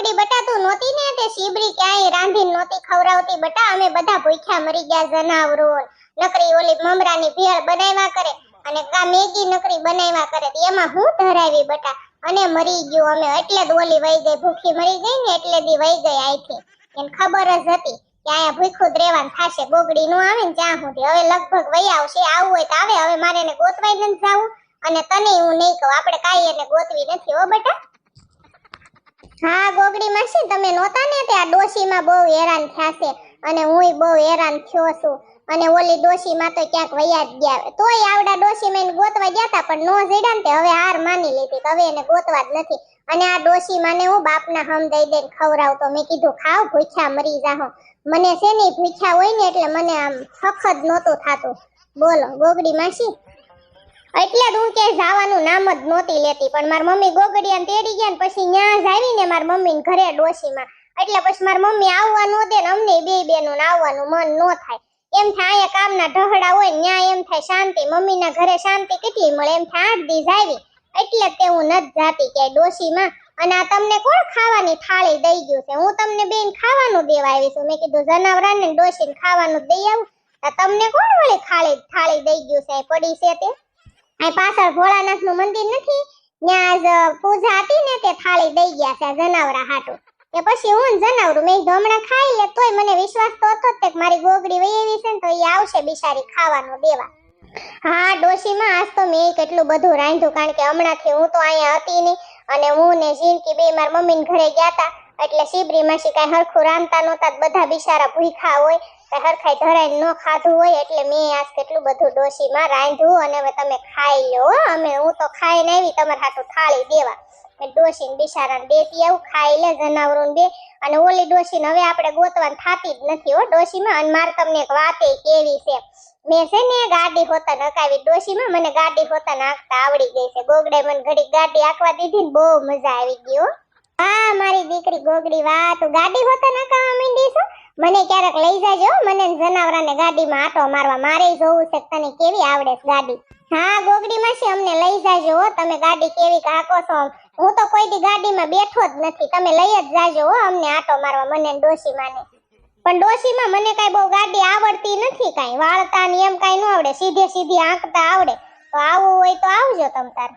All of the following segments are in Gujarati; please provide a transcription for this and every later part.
ગોગડી બટા તું નોતી ને તે શીબરી ક્યાંય રાંધીને નોતી ખવરાવતી બટા અમે બધા ભૂખ્યા મરી ગયા જનાવરો. નકરી ઓલી મમરાની ભેળ બનાવ્યા કરે અને કા મેગી નકરી બનાવ્યા કરે. એમાં હું ધરાવી બટા? અને મરી ગયો અમે એટલે જ ઓલી વહી ગઈ, ભૂખી મરી ગઈ ને એટલે દી વહી ગઈ આઈથી. એને ખબર જ હતી કે અહીંયા ભૂખું જ રહેવાનું થાશે. બોગડી નો આવે ને ત્યાં સુધી. હવે લગભગ વહી આવશે, આવું હોય તો આવે. હવે મારે એને ગોતવાઈ નથી જાવું. અને તને હું નહીં કહું. આપણે કાંઈ એને ગોતવી નથી હો બેટા. હા ગોગડી માસી તમે નહોતા ને ત્યાં? ડોશીમાં બહુ હેરાન થયા છે અને હુંય બહુ હેરાન થયો છું. અને ઓલી ડોશીમાં તો ક્યાંક વયા જ ગયા. તોય આવડા ડોશીમાં ગોતવા ગયા હતા પણ નો જડ્યા ને તે હવે હાર માની લીધી હવે એને ગોતવા જ નથી. અને આ ડોશીમાં ને હું બાપના હમ દઈ દઈને ખવડાવતો મેં કીધું ખાવ ભૂખ્યા મરી જાહો. મને છે ને ભૂખ્યા હોય ને એટલે મને આમ સખત નહોતું થાતું. બોલો, ગોગડી માસી? એટલે જ ક્યાંય જવાનું નામ જ નહોતી લેતી. પણ મારી મમ્મી ગોગડિયાને તેડી ગયા ને પછી ન્યા જ આવીને મારી મમ્મીને ઘરે ડોશીમાં. એટલે પછી મારી મમ્મી આવવા નો દે ને અમને બે બેનું આવવાનું મન નો થાય. એમ થાય અહીંયા કામના ઢહડા હોય ને એમ થાય શાંતિ, મમ્મીના ઘરે શાંતિ કેટલી મળે એમ થાય આઠ દી આવી. એટલે તે હું નથી જાતી ક્યાંય ડોશીમાં. અને આ તમને કોણ ખાવાની થાળી દઈ ગયું છે? હું તમને બેન ખાવાનું દેવા આવી છું. મેં કીધું જનાવરાને ને ડોશીને ખાવાનું દઈ આવું. તમને કોણ વળી થાળી થાળી દઈ ગયું છે? પડી છે તે? અહીં પાછળ ભોળાનાથ મંદિર નથી, ત્યાં પૂજા હતી ને તે થાળી દઈ ગયા છે આ જનાવરા હાટુ. કે પછી હું જનાવરું, મેં હમણાં ખાઈ લે, તોય મને વિશ્વાસ તો હતો કે મારી ગોગડી વહી એવી છે ને તો એ આવશે બિચારી ખાવાનું દેવા. હા, ડોશીમાં આજ તો મેં કેટલું બધું રાંધ્યું, કારણ કે હમણાંથી હું તો અહીંયા હતી નહીં અને હું ને જીનકી બે મારા મમ્મીને ઘરે ગયા હતા, એટલે સીબરી માસી કાંઈ હરખું રાંધતા નહોતા, બધા બિચારા ભૂખ્યા હોય હરખાઈ ધરાઈને ન ખાધું હોય એટલે મેં આજ કેટલું બધું ડોશીમાં રાંધ્યું અને હવે તમે ખાઈ લો અમે હું તો ખાઈને આવી, તમારે હાથું થાળી દેવા. મેં ડોશીને બિચારાને દેતી આવું ખાઈ લે, જનાવરોને બે. અને ઓલી ડોશીને હવે આપણે ગોતવાની થાતી જ નથી, હો, ડોશીમાં. અને મારે તમને એક વાત એ કેવી છે. મેં છે ને ગાડી હોતા નકાવી ડોશીમાં, મને ગાડી હોતા નાખતા આવડી ગઈ છે. ગોગડે મને ઘડી ગાડી આંકવા દીધી ને બહુ મજા આવી હો. હા, મારી દીકરી ગોગડી વાહ તું ગાડી હોતા નાખવા માંડી છો? મને ક્યારેક લઈ જાજો. મને જનાવરાને ગાડીમાં આટો મારવા મારે જોવું છે તને કેવી આવડે ગાડી. હા ગોગડી માસી અમને લઈ જાજો તમે ગાડી કેવી કાકો છો હું તો કોઈ દી ગાડીમાં બેઠો જ નથી. તમે લઈ જ જાજો અમને આટો મારવા. મને ડોશી માને પણ ડોશીમાં મને કાંઈ બહુ ગાડી આવડતી નથી કાંઈ. વાળતા ને એમ કાંઈ ન આવડે. સીધે સીધી આંકતા આવડે. તો આવવું હોય તો આવજો તમ તાર.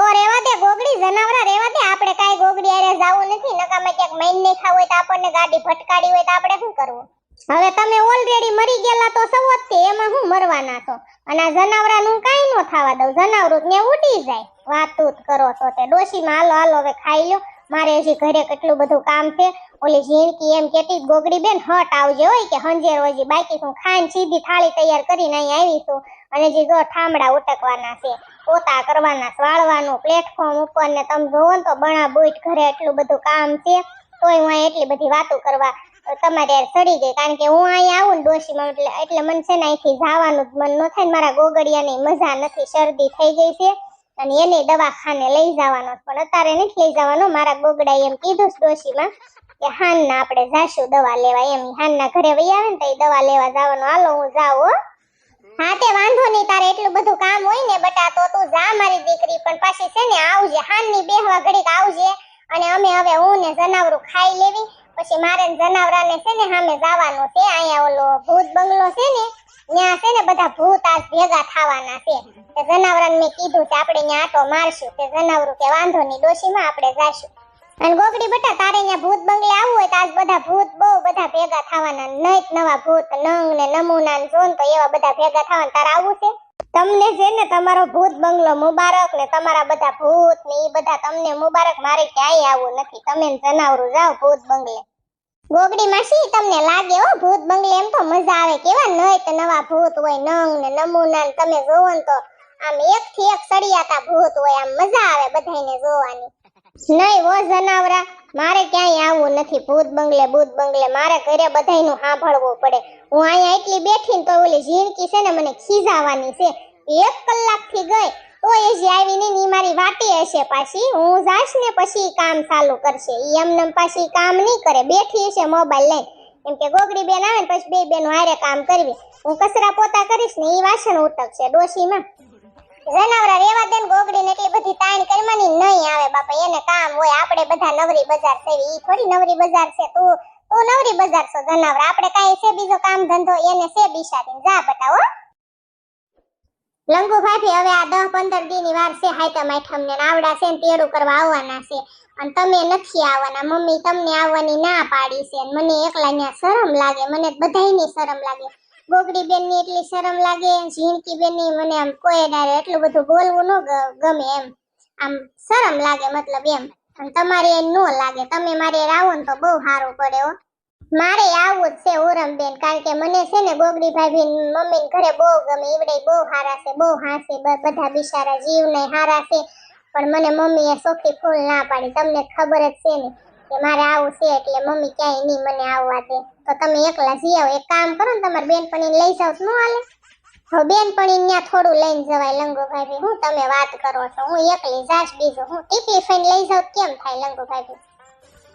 તો રેવા દે ગોગડી, જનાવરા રેવા દે. આપણે કાઈ ગોગડી આરે જાવું નથી. નકામે ક્યાંક મૈન નહીં ખાવ હોય તો આપણને ગાડી ભટકાડી હોય તો આપણે શું કરવું? હવે તમે ઓલરેડી મરી ગયેલા તો સવત એમાં હું મરવાના છો? અને આ જનાવરાનું કાંઈ ન થવા દઉં. જનાવરું ને ઉડી જાય. વાતું જ કરો છો તે. ડોશીમાં હાલો હાલો, હવે ખાઈ લ્યો. મારે હજી ઘરે કેટલું બધું કામ છે. ઓલી ઝીણકી એમ કેતી ગોગડી બેન, હટ આવજે હોય કે હંજેર હજી બાકી હું ખાઈને સીધી થાળી તૈયાર કરીને અહીં આવીશું અને હજી જો ઠામડા ઉટકવાના છે, પોતા કરવાના, વાળવાનું પ્લેટફોર્મ ઉપર ને તમે જોવો ને તો બણા બુઈટ ઘરે એટલું બધું કામ છે. તોય હું એટલી બધી વાતો કરવા તમારે યાર સડી ગઈ. કારણ કે હું અહીંયા આવું ને ડોશીમાં એટલે એટલે મને છે ને અહીંથી જવાનું જ મન ન થાય ને મારા ગોગડિયાની મજા નથી, શરદી થઈ ગઈ છે. અને એને દવાખાને લઈ જવાનો પણ અત્યારે નથી લઈ જવાનો. મારા ગોગડાએ એમ કીધું ડોશીમાં કે હાનના આપણે જાશું દવા લેવા. એમ હાનના ઘરે વહી આવે ને તો એ દવા લેવા જવાનું. હાલો હું જાઉં હો, તે વાંધો નહીં, તારે એટલું બધું કામ હોય ને બટા તો તું જા મારી દીકરી. પણ પાછી છે ને આવજે, હાનની બેહવા ઘડીક આવજે. અને અમે હવે હું ને જનાવરું ખાઈ લેવી. પછી મારે જનાવરાને છે ને સામે જવાનું છે. અહીંયા ઓલો ભૂત બંગલો છે ને, ત્યાં છે ને બધા ભૂત આજ ભેગા થવાના છે. તે જનાવરાને મેં કીધું કે આપણે ત્યાં આટો મારશું. તે જનાવરું કે વાંધો નહીં, ડોશીમાં આપણે જાશું. અને ગોગડી બટા, તારે અહીંયા ભૂત બંગલે આવવું હોય તો આજ બધા ભૂત બહુ બધા ભેગા થવાના. નહીં નવા ભૂત, નંગ ને નમૂના ને જોન તો એવા બધા ભેગા થવાના. તારે આવવું છે? તમને છે ને તમારો ભૂત બંગલો મુબારક ને તમારા બધા ભૂત ને એ બધા તમને મુબારક. મારે ક્યાંય આવવું નથી. તમે જનાવરું જાઓ ભૂત બંગલે. ગોગડી માસી તમને લાગે, હો, ભૂત બંગલે એમ તો મજા આવે કેવા નઈત નવા ભૂત હોય, નંગ ને નમૂના ને તમે જોવો ને તો આમ એક થી એક સળિયાતા ભૂત હોય, આમ મજા આવે બધાને જોવાની. નહીં વો જનાવરા, મારે ક્યાંય આવવું નથી, ભૂત બંગલે ભૂત બંગલે, મારે ઘરે બધાયનું સાંભળવું પડે. હું અહીંયા એટલી બેઠી ને તો ઓલી ઝીણકી છે ને, મને ખીજાવાની છે. એક કલાકથી ગઈ તો એ જે આવીને ની મારી વાટી હશે પાછી. હું જાશ ને પછી કામ ચાલુ કરશે. ઈ એમને એમ પાછી કામ નહીં કરે. બેઠી હશે મોબાઈલ લઈને. એમ કે ગોગડી બેન આવે ને પછી બે બેન હારે કામ કરવી. હું કચરા પોતા કરીશ ને ઈ વાસણ ઉટકશે ડોશીમાં. જનાવરા રેવા દે ને ગોગડી ને એટલી બધી તાણ કરવાની નહીં આવે બાપા. એને કામ હોય, આપણે બધા નવરી બજાર છે ઈ થોડી નવરી બજાર છે. તું તું નવરી બજાર છો જનાવરા. આપણે કાંઈ છે બીજો કામ ધંધો, એને છે બિસાડીને. જા બટા હો લંગુ ભાભી હવે આ દસ પંદર દી વાર છે. હાઈતમ આઠમ ને આવડા ને તેડું કરવા આવવાના છે. અને તમે નથી આવવાના. મમ્મી તમને આવવાની ના પાડી છે. મને એકલા ત્યાં શરમ લાગે. મને બધાયની શરમ લાગે. ગોગડી બેનની એટલી શરમ લાગે ઝીણકી બેનની મને આમ કોઈ ડારે એટલું બધું બોલવું ન ગમે એમ. આમ શરમ લાગે મતલબ એમ. અને તમારે નો લાગે. તમે મારે આવો ને તો બહુ સારું પડે હો. મારે આવું જ છે ઉરમ બેન કારણ કે મને છે ને ગોગડી ભાભી મમ્મી ઘરે બહુ ગમે, ઈવડે બહુ હારા છે, બહુ હાસે બધા બિચારા જીવ ને હારા છે. પણ મને મમ્મીએ સોખી ફૂલ ના પાડી, તમને ખબર જ છે ને કે મારે આવું છે એટલે મમ્મી ક્યાંય નહીં મને આવવા દે. તો તમે એકલા જઈ આવો, એક કામ કરો ને તમારી બેનપણીને લઈ જાવ શું હાલે? હવે બેનપણી ત્યાં થોડું લઈને જવાય લંગો ભાભી હું તમે વાત કરો છો, હું એકલી જાશ બીજું, હું ટીપી ફઈને લઈ જાવ કેમ થાય લંગો ભાભી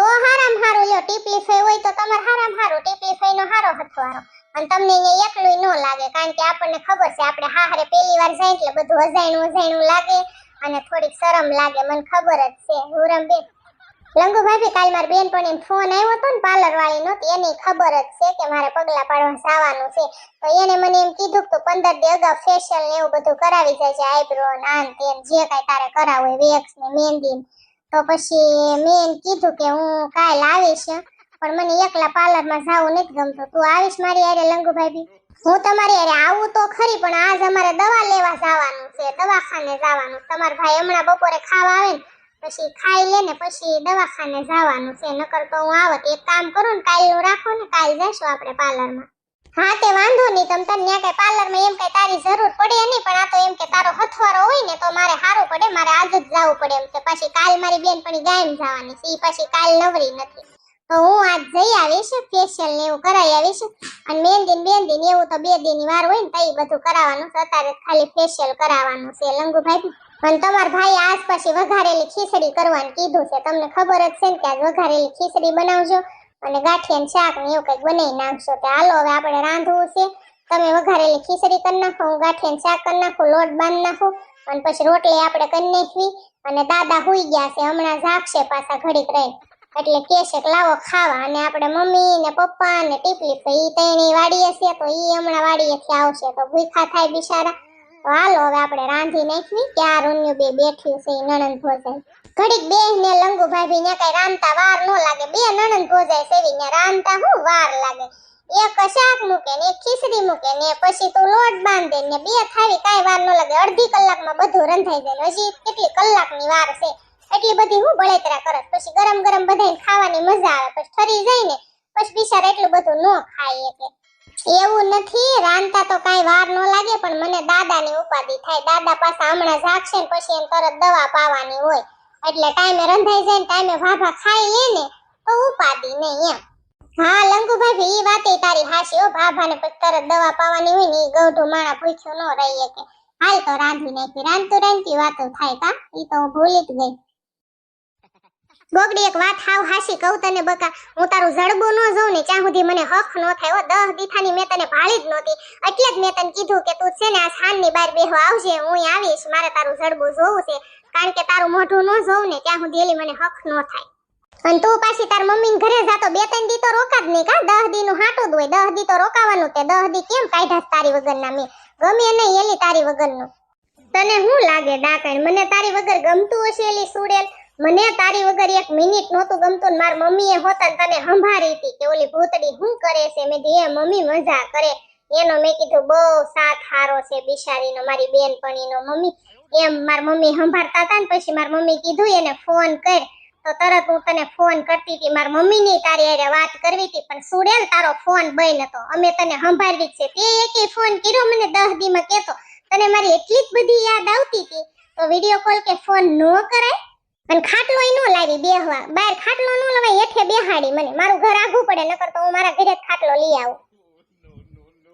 તો હારામ હારું લ્યો ટીપલી ફઈ હોય તો તમારે હારામ હારું ટીપલી ફઈ નો હારો હથવારો. અને તમને અહીંયા એકલું ન લાગે, કારણ કે આપણને ખબર છે, આપણે હારે પહેલી વાર જાય એટલે બધું અજાણું અજાણું લાગે અને થોડીક શરમ લાગે, મને ખબર જ છે. હુરમ બેન લંગુ ભાભી કાલ મારી બેનપણીને ફોન આવ્યો હતો ને પાર્લર વાળી નો એની ખબર જ છે કે મારે પગલા પાડવા જવાનું છે. તો એને મને એમ કીધું કે પંદર દી અગાઉ ફેશિયલ ને એવું બધું કરાવી છે આઈબ્રો ને આન તેન જે કાંઈ તારે કરાવવું વેક્સ ને મહેંદી ને. તો પછી મેં કીધું કે હું કાલ આવીશ પણ મને એકલા પાર્લરમાં જવું નથી ગમતું. તું આવીશ મારી યારે લંગુ ભાભી હું તમારી હારે આવું તો ખરી, પણ આજ અમારે દવા લેવા જવાનું છે, દવાખાને જવાનું. તમારા ભાઈ હમણાં બપોરે ખાવા આવે ને, પછી ખાઈ લે ને, પછી દવાખાને જવાનું છે. નકર તો હું આવત, એક કામ કરું ને, કાલનું રાખો ને, કાલ જઈશું આપણે પાર્લરમાં. હા, તે વાંધો નહીં. તમ તને ત્યાં કઈ પાર્લરમાં એમ કઈ તારી જરૂર પડે નહીં, પણ આ તો એમ કે તારો હથવારો હોય ને, તો મારે સારું પડે. મારે આજ જ જવું પડે એમ છે પછી કાલ મારી બેન પણ ગાયમ જવાની છે એ પછી કાલ નવરી નથી. તો હું આજ જઈ આવીશ ફેશિયલ ને એવું કરાવી આવીશ, અને મહેંદી દિન બેંદી ને એવું તો બે દિન વાર હોય ને તો એ બધું કરાવવાનું છે. અત્યારે ખાલી ફેશિયલ કરાવવાનું છે, લંગુભાઈ. પણ તમારા ભાઈ આજ પછી વઘારેલી ખીચડી કરવાનું કીધું છે. તમને ખબર જ છે ને કે આજ વઘારેલી ખીચડી બનાવજો. અને ગાંઠિયા ને શાક ને એવું કંઈક બનાવી નાખશો. કે હાલો, હવે આપણે રાંધવું છે. તમે વઘારેલી ખીચડી કરી નાખો, હું ગાંઠિયા ને શાક કરી નાખું, લોટ બાંધી નાખું, અને પછી રોટલી આપણે કરી નાખવી. અને દાદા હુઈ ગયા છે, હમણાં જાગશે પાછા ઘડીક રહીને. એટલે કહેશે કે લાવો ખાવા. અને આપણે મમ્મી ને પપ્પા ને ટીપલી તો એ તઈની વાડીએ છે, તો એ હમણાં વાડીએથી આવશે. તો ભૂખા થાય બિચારા. તો હાલો, હવે આપણે રાંધી નાખવી. ક્યાં રૂન્યું બે બેઠ્યું છે એ નણંદ ભોજાઈ ઘડીક બે ને લંગુ ભાભી ને કઈ રાંધતા વાર નો લાગે. બે નણંદ ભોજાય સેવી ને રાંધતા હું વાર લાગે. એક શાક મૂકે ને ખીચડી મૂકે ને પછી તું લોટ બાંધે ને બે થાળી કાંઈ વાર નો લાગે. અડધી કલાકમાં બધું રંધાઈ જાય. હજી કેટલી કલાકની વાર છે? એટલી બધી હું બળેતરા કરત પછી ગરમ ગરમ બધાને ખાવાની મજા આવે. પછી ઠરી જાય ને પછી બિચારા એટલું બધું ન ખાય કે એવું નથી. રાંધતા તો કાંઈ વાર ન લાગે, પણ મને દાદાની ઉપાધિ થાય. દાદા પાછા હમણાં જાગશે ને પછી એમ તરત દવા પાવાની હોય. એટલે ટાઈમે રંધાઈ જાય ને ટાઈમે ભાભા ખાઈ લે ને, તો ઉપાદી નહીં એમ. હા લંગુ ભાભી ઈ વાતે તારી હાશી હો. ભાભાને પછી તરત દવા પાવાની હોય ને, ઈ ગૌઢું માણા પૂછ્યું ન રહીએ કે, હાલ તો રાંધી નાખી રાંધતું રાંધતી વાતો થાય કા? ઈ તો હું ભૂલી જ ગઈ. ગોગડી એક વાત હાવ હાશી કહું તને બકા. હું તારું જડબું ન જોઉં ને ત્યાં સુધી મને હક ન થાય હો. દહ દીઠાની મેં તને ભાળી જ નહોતી. એટલે જ મેં તને કીધું કે તું છે ને આ સાંજની બહાર બેહવા આવજે, હું આવીશ. મારે તારું જડબું જોવું છે. કારણ કે તારું મોઢું ન જોઉં ને ત્યાં સુધી એલી મને હક ન થાય. અને તું પાછી તાર મમ્મી ઘરે જાતો બે ત્રણ દી તો રોકા જ નહીં કા? દહ દી નું હાટું હોય. દહ દી તો રોકાવાનું તે. દહ દી કેમ કાઢ્યા તારી વગર ના મેં? ગમે નહીં એલી તારી વગરનું. તને શું લાગે ડાકણ? મને તારી વગર ગમતું હશે એલી સુડેલ? મને તારી વગર એક મિનિટ નહોતું ગમતું માર મમ્મીએ હોતા તને સંભાળી હતી કે ઓલી ભૂતડી શું કરે છે? મેં કીધું, એ મમ્મી મજા કરે. એનો મેં કીધું, બહુ સાથ હારો છે બિચારીનો, મારી બેનપણીનો. મમ્મી એમ માર મમ્મી સંભાળતા હતા ને પછી માર મમ્મી કીધું, એને ફોન કર. તો તરત હું તને ફોન કરતી હતી. માર મમ્મી ની તારી હારે વાત કરવી હતી, પણ સુરેલ તારો ફોન બંધ હતો. અમે તને સંભાળવી છે. તે એકે ફોન કર્યો મને દસ દી માં કેતો તને મારી એટલી જ બધી યાદ આવતી હતી. તો વીડિયો કોલ કે ફોન ન કરાય? અને ખાટલો નો લાવી બેહવા. બહાર ખાટલો નો લવાય, હેઠે બેહાડી મને. મારું ઘર આઘું પડે, નકર તો હું મારા ઘરે ખાટલો લઈ આવું.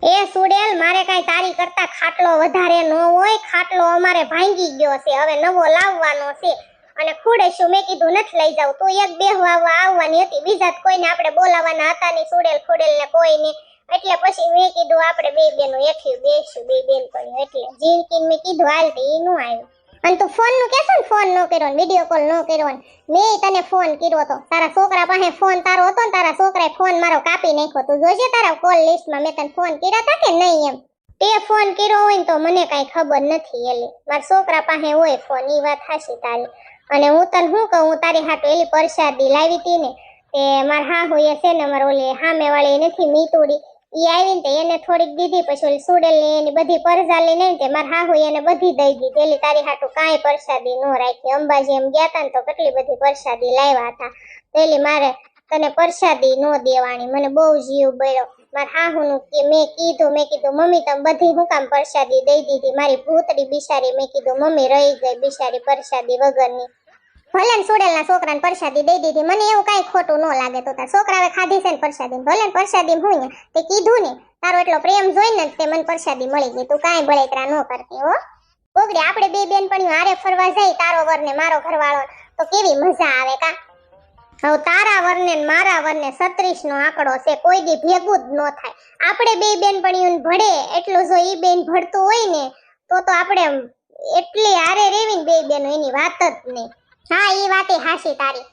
એ સુડેલ, મારે કઈ તારી કરતા ખાટલો વધારે ન હોય. ખાટલો અમારે ભાંગી ગયો છે. હવે નવો લાવવાનો છે. અને ખોડે શું મેં કીધું, નથી લઈ જાવ તું એક બેહવા આવવાની હતી. બીજા કોઈને આપણે બોલાવવાના હતા નહીં, સુડેલ ખુડેલ ને કોઈને એટલે પછી મેં કીધું, આપણે બે બેનો એઠ્યું બેસું, બે બેન પણ એટલે જીનકીને મેં કીધું, હાલ તે ઈ નું આવ્યું. અને તું ફોનનું કેસો ને ફોન નો કર્યો ને વીડિયો કોલ નો કર્યો ને, મેં તને ફોન કર્યો હતો તારા છોકરા પાસે ફોન તારો હતો ને, તારા છોકરાએ ફોન મારો કાપી નાખ્યો. તું જોજે તારા કોલ લિસ્ટમાં મેં તને ફોન કર્યા હતા કે નહીં એમ? તે ફોન કર્યો હોય ને તો મને કાંઈ ખબર નથી એલી. મારા છોકરા પાસે હોય ફોન એ વાત હાશી તારી. અને હું તને શું કહું, હું તારી હાટુ એલી પરસાદી લાવી હતી ને તે મારા હા હોય છે ને, મારો ઓલી સામે વાળી નથી મીતુડી આવીને તે એને થોડીક દીધી, પછી ઓલી સુડેલની એની બધી પરજા લઈને તે મારા હા એને બધી દઈ દીધી. એટલે તારી હાટુ કાંઈ પરસાદી ન રાખી. અંબાજી એમ ગયા તા ને તો કેટલી બધી પરસાદી લાવ્યા હતા. પેલી મારે તને પરસાદી નો દેવાની. મને બહુ જીવ બળ્યો. મારા હાહુનું કે મેં કીધું મેં કીધું, મમ્મી, તમે બધી હું કામ પરસાદી દઈ દીધી. મારી ભૂતડી બિચારી મેં કીધું, મમ્મી, રહી ગઈ બિચારી પરસાદી વગરની. ભલે ને સુડેલના છોકરાને પરસાદી દઈ દીધી. મને એવું કાંઈ ખોટું ન લાગે તો તાર છોકરાએ ખાધી છે ને પરસાદી. ભલે ને હું ને તે કીધું ને, તારો એટલો પ્રેમ જોઈને તે મને પરસાદી મળી ગઈ. તું કાંઈ બળેતરા ન કરતી, હો. ઓગડી આપણે બે બેનપણીઓ હારે ફરવા જાય તારો વર ને મારો ઘરવાળો. તો કેવી મજા આવે કા? હવે તારા વરને ને મારા વરને સત્રીસ નો આંકડો છે, કોઈ દી ભેગું જ ન થાય. આપણે બે બેનપણીઓને ભળે, એટલું જો ઈ બેન ભળતું હોય ને, તો તો આપણે એટલી હારે રેવી ને બે બેનો એની વાત જ નહીં. હા એ વાતે હાસી તારી.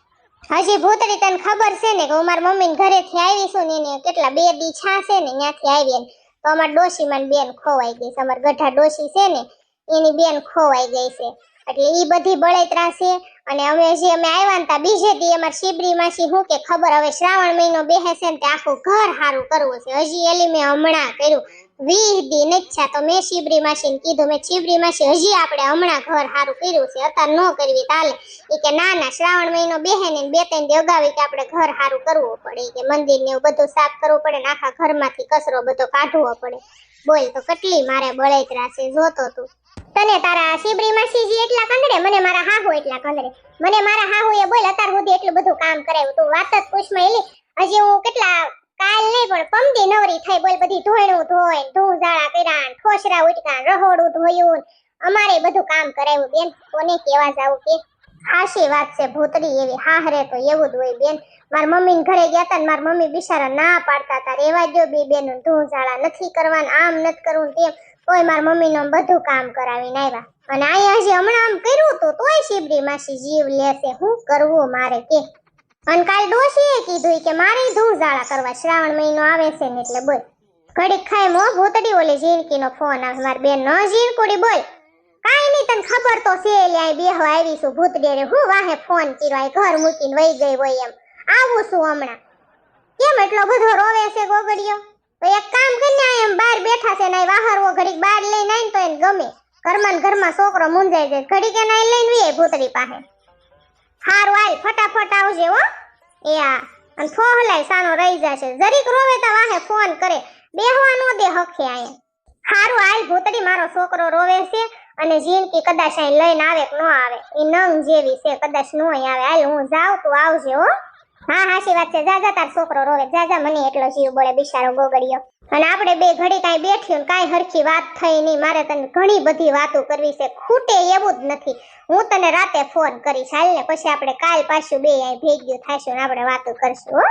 હજી ભૂતરી તને ખબર છે ને કે હું મારા મમ્મી ઘરેથી આવી છું ને એને કેટલા બે દી છા છે ને ત્યાંથી આવી ને તો અમાર ડોશીમાં બેન ખોવાઈ ગઈ છે. અમાર ગઢા ડોશી છે ને, એની બેન ખોવાઈ ગઈ છે. એટલે એ બધી બળેતરા છે અને અમે હજી અમે આવ્યા ને ત્યાં બીજે દી અમાર શિબરી માસી હું કે ખબર હવે શ્રાવણ મહિનો બેસે છે ને તે આખું ઘર સારું કરવું છે. હજી એલી મેં હમણાં કર્યું. વીસ દી નચ્છા તો મેં શિબરી માસીને કીધું, મેં શિબરી માસી હજી આપણે હમણાં ઘર હારું કર્યું છે, અત્યારે ન કરવી તાલે એ કે ના ના, શ્રાવણ મહિનો બેહે બે ત્રણ દી અગાવી કે આપણે ઘર હારું કરવું પડે. કે મંદિર ને એવું બધું સાફ કરવું પડે ને આખા ઘરમાંથી કચરો બધો કાઢવો પડે. બોલ તો કેટલી મારે બળેતરા છે, જોતો તું. તને તારા શિબરી માસીજી એટલા કંદરે મને મારા હાહુ એટલા કંદરે મને મારા હાહુ એ બોલ, અત્યાર સુધી એટલું બધું કામ કરાવ્યું. તું વાત જ પૂછમાં એલી હજી હું કેટલા કાલ નહીં, પણ પમદી નવરી થઈ બોલ બધી ધોયણું ધોઈ ધૂ ઝાડા કર્યા ઠોસરા ઉટકા રહોડું ધોયું અમારે બધું કામ કરાવ્યું, બેન. કોને કેવા જાવ કે? હાશી વાત છે, ભૂતરી એવી. હાહરે તો એવું જ હોય, બેન. માર મમ્મી ઘરે ગયા તા ને, માર મમ્મી બિચારા ના પાડતા હતા. રેવા દો બે બેન ધૂ ઝાડા નથી કરવાના, આમ નથી કરવું તેમ. તોય માર મમ્મી નું બધું કામ કરાવીને આવ્યા અને અહીંયા હજી હમણાં આમ કર્યું તો તોય શિબરી માસી જીવ લેશે. શું કરવું મારે કે? અને કાલ ડોશીએ કીધું કે મારે ધૂળ ઝાડા કરવા શ્રાવણ મહિનો આવે છે ને એટલે બોલ. ઘડીક ખાય મો ભૂતડી ઓલી જીનકી નો ફોન આવે, મારી બેન નો જીનકુડી બોલ. કાઈ નહીં તને ખબર તો છે લે આ બેહવા આવી છું ભૂતડી રે હું વાહે ફોન કર્યો ઘર મૂકીને વહી ગઈ હોય એમ. આવું છું હમણાં. કેમ એટલો બધો રોવે છે ગોગડીયો? તો એક કામ કરીને આ એમ બહાર બેઠા છે ને વાહરવો ઘડીક બહાર લઈને આવીને તો એને ગમે. ઘરમાં ઘરમાં છોકરો મુંજાઈ જાય, ઘડીક એને લઈને વીએ ભૂતડી પાસે. હારું આય ફટાફટ આવજે, હો. એ આ, અને ફોહલાય સાનો રહી જશે. જરીક રોવે તો વાહે ફોન કરે. બેહવા નો દે હખે આય. હારું આઈ ભૂતડી, મારો છોકરો રોવે છે અને જીનકી કદાચ અહીં લઈને આવે કે ન આવે. એ નંગ જેવી છે, કદાચ નો આવે. હાલ, હું જાઉં, તું આવજે, હો. હા હાશી વાત છે. જા જા, તાર છોકરો રોવે. જા જા, મને એટલો જીવ બળે બિચારો ગોગડિયો. અને આપણે બે ઘડી કાંઈ બેઠ્યું ને કાંઈ હરખી વાત થઈ નહીં. મારે તને ઘણી બધી વાતો કરવી છે. ખૂટે એવું જ નથી. હું તને રાતે ફોન કરીશ. હાલ ને પછી આપણે કાલ પાછું બે અહીં ભેગ્યું થશું ને આપણે વાતો કરશું, હો.